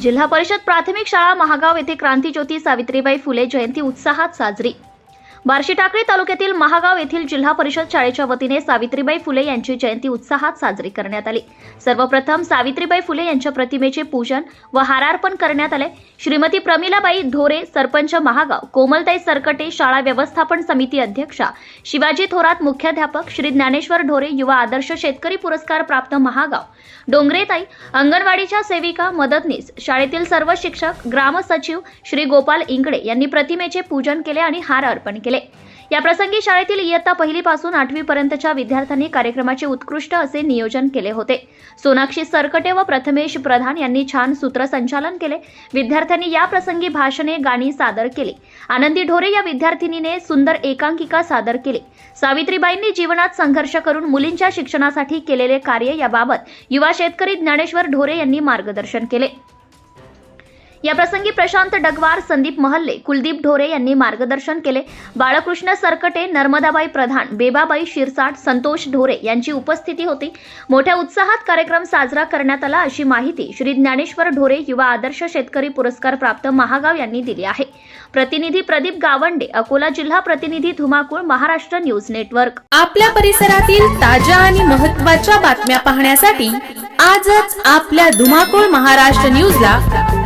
जिल्हा परिषद प्राथमिक शाळा महागाव येथे क्रांतीज्योती सावित्रीबाई फुले जयंती उत्साहात साजरी. बार्शी टाकळी तालुक्यातील महागाव येथील जिल्हा परिषद शाळेच्या वतीने सावित्रीबाई फुले यांची जयंती उत्साहात साजरी करण्यात आली. सर्वप्रथम सावित्रीबाई फुले यांच्या प्रतिमेचे पूजन व हारार्पण करण्यात आले. श्रीमती प्रमिलाबाई धोरे सरपंच महागाव कोमलताई सरकटे शाळा व्यवस्थापन समिती अध्यक्षा शिवाजी थोरात मुख्याध्यापक श्री ज्ञानेश्वर ढोरे युवा आदर्श शेतकरी पुरस्कार प्राप्त महागाव डोंगरेताई अंगणवाडीच्या सेविका मदतनीस शाळेतील सर्व शिक्षक ग्रामसचिव श्री गोपाल इंगडे यांनी प्रतिमेचे पूजन केले आणि हार अर्पण केले. या प्रसंगी शाळेतील इयत्ता पहिलीपासून आठवीपर्यंतच्या विद्यार्थ्यांनी कार्यक्रमाचे उत्कृष्ट असे नियोजन केले होते. सोनाक्षी सरकटे व प्रथमेश प्रधान यांनी छान सूत्रसंचालन केले. विद्यार्थ्यांनी या प्रसंगी भाषणे गाणी सादर केली. आनंदी ढोरे या विद्यार्थिनीने सुंदर एकांकिका सादर केली. सावित्रीबाईंनी जीवनात संघर्ष करून मुलींच्या शिक्षणासाठी केलेले कार्य याबाबत युवा शेतकरी ज्ञानेश्वर ढोरे यांनी मार्गदर्शन केले. याप्रसंगी प्रशांत डगवार संदीप महल्ले कुलदीप ढोरे यांनी मार्गदर्शन केले. बाळकृष्ण सरकटे नर्मदाबाई प्रधान बेबाबाई शिरसाट संतोष ढोरे यांची उपस्थिती होती. मोठ्या उत्साहात कार्यक्रम साजरा करण्यात आला अशी माहिती श्री ज्ञानेश्वर ढोरे युवा आदर्श शेतकरी पुरस्कार प्राप्त महागाव यांनी दिली आहे. प्रतिनिधी प्रदीप गावंडे अकोला जिल्हा प्रतिनिधी धुमाकूळ महाराष्ट्र न्यूज नेटवर्क. आपल्या परिसरातील ताज्या आणि महत्त्वाच्या बातम्या पाहण्यासाठी आजच आपल्या धुमाकूळ महाराष्ट्र न्यूजला